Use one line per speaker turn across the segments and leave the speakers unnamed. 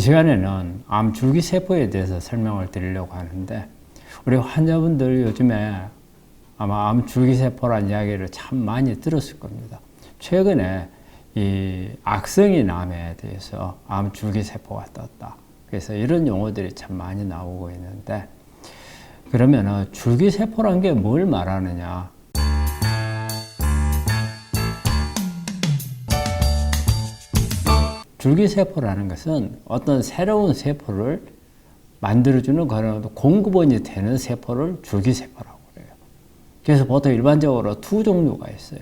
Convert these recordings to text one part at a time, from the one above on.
이 시간에는 암 줄기세포에 대해서 설명을 드리려고 하는데 우리 환자분들 요즘에 아마 암 줄기세포란 이야기를 참 많이 들었을 겁니다. 최근에 이 악성인 암에 대해서 암 줄기세포가 떴다. 그래서 이런 용어들이 참 많이 나오고 있는데 그러면 줄기세포란 게 뭘 말하느냐? 줄기세포라는 것은 어떤 새로운 세포를 만들어주는 그런 공급원이 되는 세포를 줄기세포라고 그래요. 그래서 보통 일반적으로 두 종류가 있어요.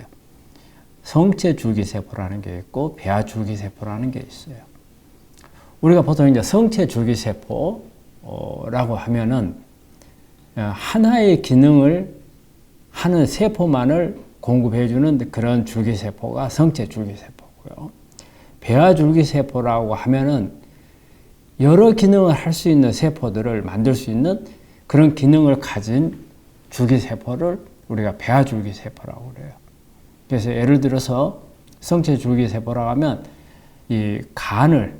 성체 줄기세포라는 게 있고 배아 줄기세포라는 게 있어요. 우리가 보통 이제 성체 줄기세포라고 하면은 하나의 기능을 하는 세포만을 공급해주는 그런 줄기세포가 성체 줄기세포고요. 배아 줄기 세포라고 하면은 여러 기능을 할 수 있는 세포들을 만들 수 있는 그런 기능을 가진 줄기 세포를 우리가 배아 줄기 세포라고 그래요. 그래서 예를 들어서 성체 줄기 세포라고 하면 이 간을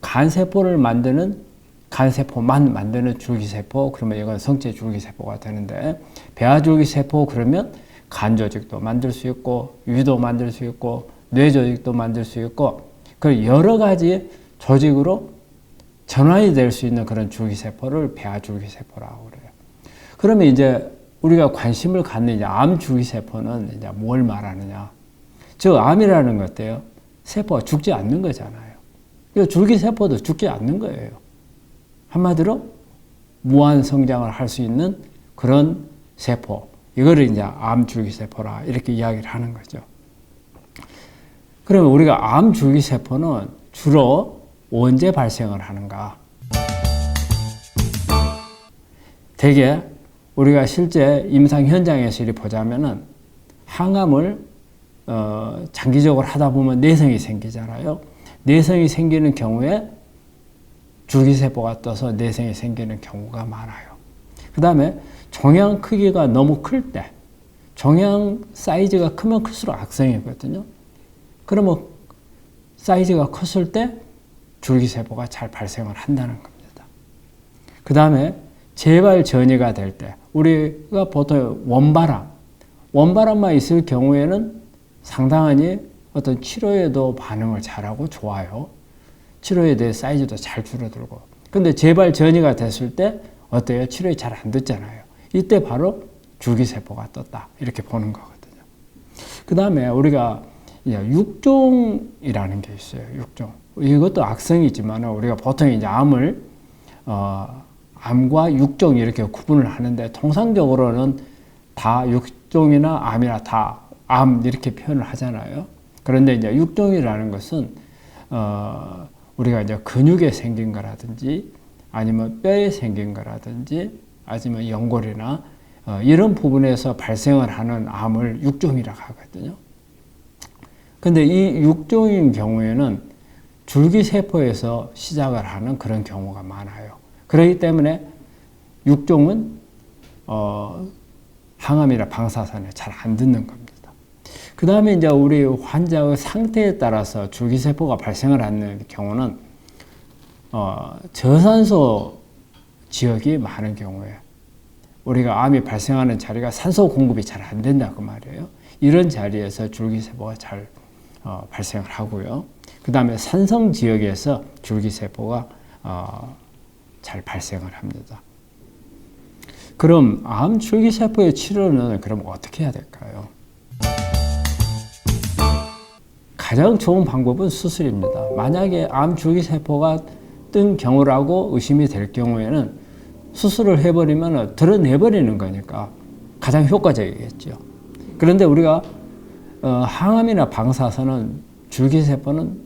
간 세포를 만드는 간 세포만 만드는 줄기 세포 그러면 이건 성체 줄기 세포가 되는데 배아 줄기 세포 그러면 간 조직도 만들 수 있고 위도 만들 수 있고 뇌 조직도 만들 수 있고 그 여러 가지 조직으로 전환이 될 수 있는 그런 줄기세포를 배아 줄기세포라고 그래요. 그러면 이제 우리가 관심을 갖는 이제 암 줄기세포는 이제 뭘 말하느냐? 즉 암이라는 것 어때요? 세포가 죽지 않는 거잖아요. 줄기세포도 죽지 않는 거예요. 한마디로 무한 성장을 할 수 있는 그런 세포. 이거를 이제 암 줄기세포라 이렇게 이야기를 하는 거죠. 그러면 우리가 암 줄기세포는 주로 언제 발생을 하는가? 대개 우리가 실제 임상 현장에서 이리 보자면은 항암을 어, 장기적으로 하다 보면 내성이 생기잖아요. 내성이 생기는 경우에 줄기세포가 떠서 내성이 생기는 경우가 많아요. 그 다음에 종양 크기가 너무 클 때, 종양 사이즈가 크면 클수록 악성이거든요. 그러면 사이즈가 컸을 때 줄기세포가 잘 발생을 한다는 겁니다. 그 다음에 재발 전이가 될 때, 우리가 보통 원바람, 원바람만 있을 경우에는 상당히 어떤 치료에도 반응을 잘하고 좋아요. 치료에 대해 사이즈도 잘 줄어들고. 근데 재발 전이가 됐을 때 어때요? 치료에 잘 안 듣잖아요. 이때 바로 줄기세포가 떴다. 이렇게 보는 거거든요. 그 다음에 우리가 육종이라는 게 있어요. 육종. 이것도 악성이지만 우리가 보통 이제 암을 어, 암과 육종 이렇게 구분을 하는데 통상적으로는 다 육종이나 암이나 다 암 이렇게 표현을 하잖아요. 그런데 이제 육종이라는 것은 어, 우리가 이제 근육에 생긴 거라든지 아니면 뼈에 생긴 거라든지 아니면 연골이나 어, 이런 부분에서 발생을 하는 암을 육종이라고 하거든요. 근데 이 육종인 경우에는 줄기세포에서 시작을 하는 그런 경우가 많아요. 그렇기 때문에 육종은 어, 항암이나 방사선에 잘 안 듣는 겁니다. 그 다음에 이제 우리 환자의 상태에 따라서 줄기세포가 발생을 하는 경우는 어, 저산소 지역이 많은 경우에 우리가 암이 발생하는 자리가 산소 공급이 잘 안 된다 그 말이에요. 이런 자리에서 줄기세포가 잘 어, 발생을 하고요. 그 다음에 산성 지역에서 줄기세포가 어, 잘 발생을 합니다. 그럼 암 줄기세포의 치료는 그럼 어떻게 해야 될까요? 가장 좋은 방법은 수술입니다. 만약에 암 줄기세포가 뜬 경우라고 의심이 될 경우에는 수술을 해버리면 드러내버리는 거니까 가장 효과적이겠죠. 그런데 우리가 어, 항암이나 방사선은 줄기세포는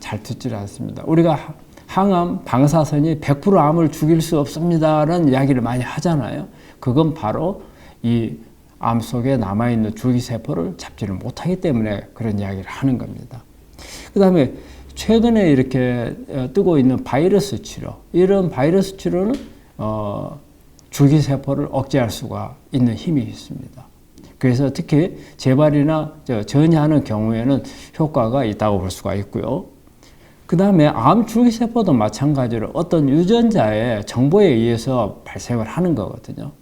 잘 듣지 않습니다. 우리가 항암, 방사선이 100% 암을 죽일 수 없습니다라는 이야기를 많이 하잖아요. 그건 바로 이 암 속에 남아있는 줄기세포를 잡지를 못하기 때문에 그런 이야기를 하는 겁니다. 그 다음에 최근에 이렇게 뜨고 있는 바이러스 치료, 이런 바이러스 치료는 어, 줄기세포를 억제할 수가 있는 힘이 있습니다. 그래서 특히 재발이나 전이하는 경우에는 효과가 있다고 볼 수가 있고요. 그 다음에 암 줄기세포도 마찬가지로 어떤 유전자의 정보에 의해서 발생을 하는 거거든요.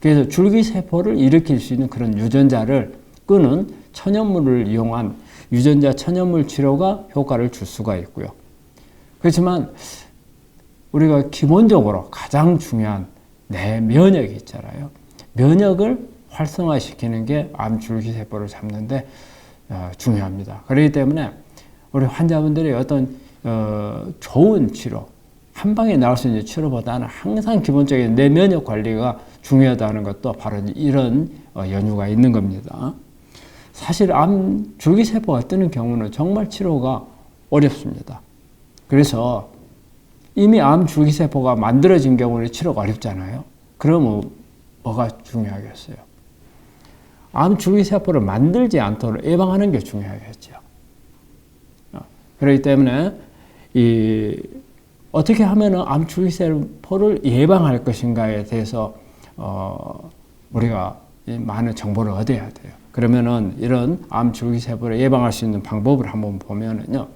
그래서 줄기세포를 일으킬 수 있는 그런 유전자를 끄는 천연물을 이용한 유전자 천연물 치료가 효과를 줄 수가 있고요. 그렇지만 우리가 기본적으로 가장 중요한 내 면역이 있잖아요. 면역을 활성화시키는 게 암 줄기 세포를 잡는데 어, 중요합니다. 그렇기 때문에 우리 환자분들이 어떤 어, 좋은 치료, 한 방에 나올 수 있는 치료보다는 항상 기본적인 내 면역 관리가 중요하다는 것도 바로 이런 어, 연유가 있는 겁니다. 사실 암 줄기세포가 뜨는 경우는 정말 치료가 어렵습니다. 그래서 이미 암 줄기세포가 만들어진 경우는 치료가 어렵잖아요. 그러면 뭐가 중요하겠어요? 암 줄기세포를 만들지 않도록 예방하는 게 중요하겠죠. 어, 그렇기 때문에 이 어떻게 하면 암 줄기세포를 예방할 것인가에 대해서 어 우리가 많은 정보를 얻어야 돼요. 그러면은 이런 암 줄기세포를 예방할 수 있는 방법을 한번 보면은요.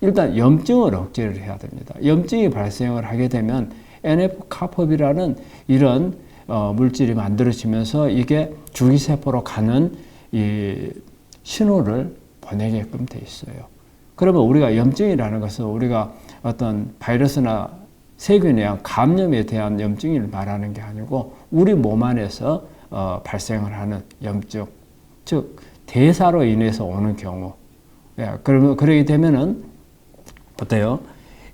일단 염증을 억제를 해야 됩니다. 염증이 발생을 하게 되면 NF-카법이라는 이런 어, 물질이 만들어지면서 이게 줄기세포로 가는 이 신호를 보내게끔 돼 있어요. 그러면 우리가 염증이라는 것은 우리가 어떤 바이러스나 세균에 의한 감염에 대한 염증을 말하는 게 아니고 우리 몸 안에서 어, 발생을 하는 염증, 즉 대사로 인해서 오는 경우. 예, 그러면 그러게 되면은 어때요?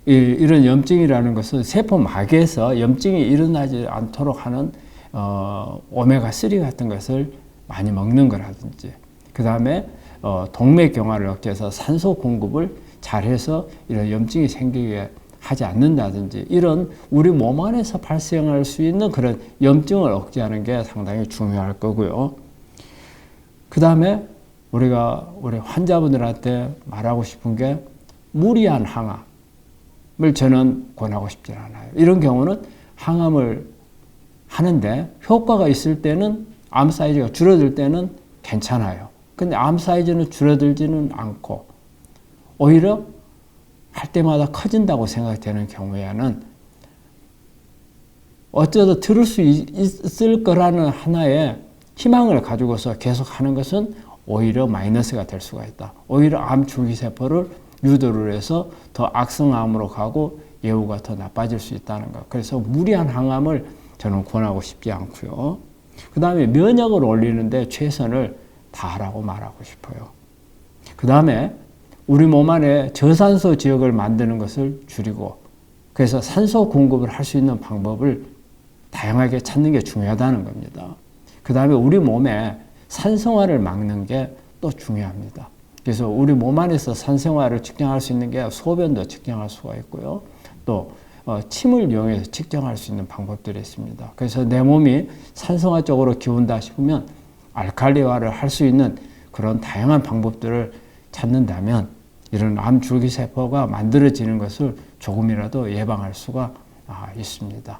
이, 이런 염증이라는 것은 세포막에서 염증이 일어나지 않도록 하는 어, 오메가 3 같은 것을 많이 먹는 거라든지, 그 다음에 어, 동맥경화를 억제해서 산소 공급을 잘해서 이런 염증이 생기게 하지 않는다든지 이런 우리 몸 안에서 발생할 수 있는 그런 염증을 억제하는 게 상당히 중요할 거고요. 그 다음에 우리가 우리 환자분들한테 말하고 싶은 게 무리한 항암을 저는 권하고 싶지 않아요. 이런 경우는 항암을 하는데 효과가 있을 때는 암 사이즈가 줄어들 때는 괜찮아요. 근데 암 사이즈는 줄어들지는 않고 오히려 할 때마다 커진다고 생각되는 경우에는 어쩌다 들을 수 있을 거라는 하나의 희망을 가지고서 계속 하는 것은 오히려 마이너스가 될 수가 있다. 오히려 암 줄기세포를 유도를 해서 더 악성암으로 가고 예후가 더 나빠질 수 있다는 것. 그래서 무리한 항암을 저는 권하고 싶지 않고요. 그 다음에 면역을 올리는데 최선을 다하라고 말하고 싶어요. 그 다음에 우리 몸 안에 저산소 지역을 만드는 것을 줄이고 그래서 산소 공급을 할 수 있는 방법을 다양하게 찾는 게 중요하다는 겁니다. 그 다음에 우리 몸에 산성화를 막는 게 또 중요합니다. 그래서 우리 몸 안에서 산성화를 측정할 수 있는 게 소변도 측정할 수가 있고요. 또 어, 침을 이용해서 측정할 수 있는 방법들이 있습니다. 그래서 내 몸이 산성화 쪽으로 기운다 싶으면 알칼리화를 할 수 있는 그런 다양한 방법들을 찾는다면 이런 암 줄기세포가 만들어지는 것을 조금이라도 예방할 수가 아, 있습니다.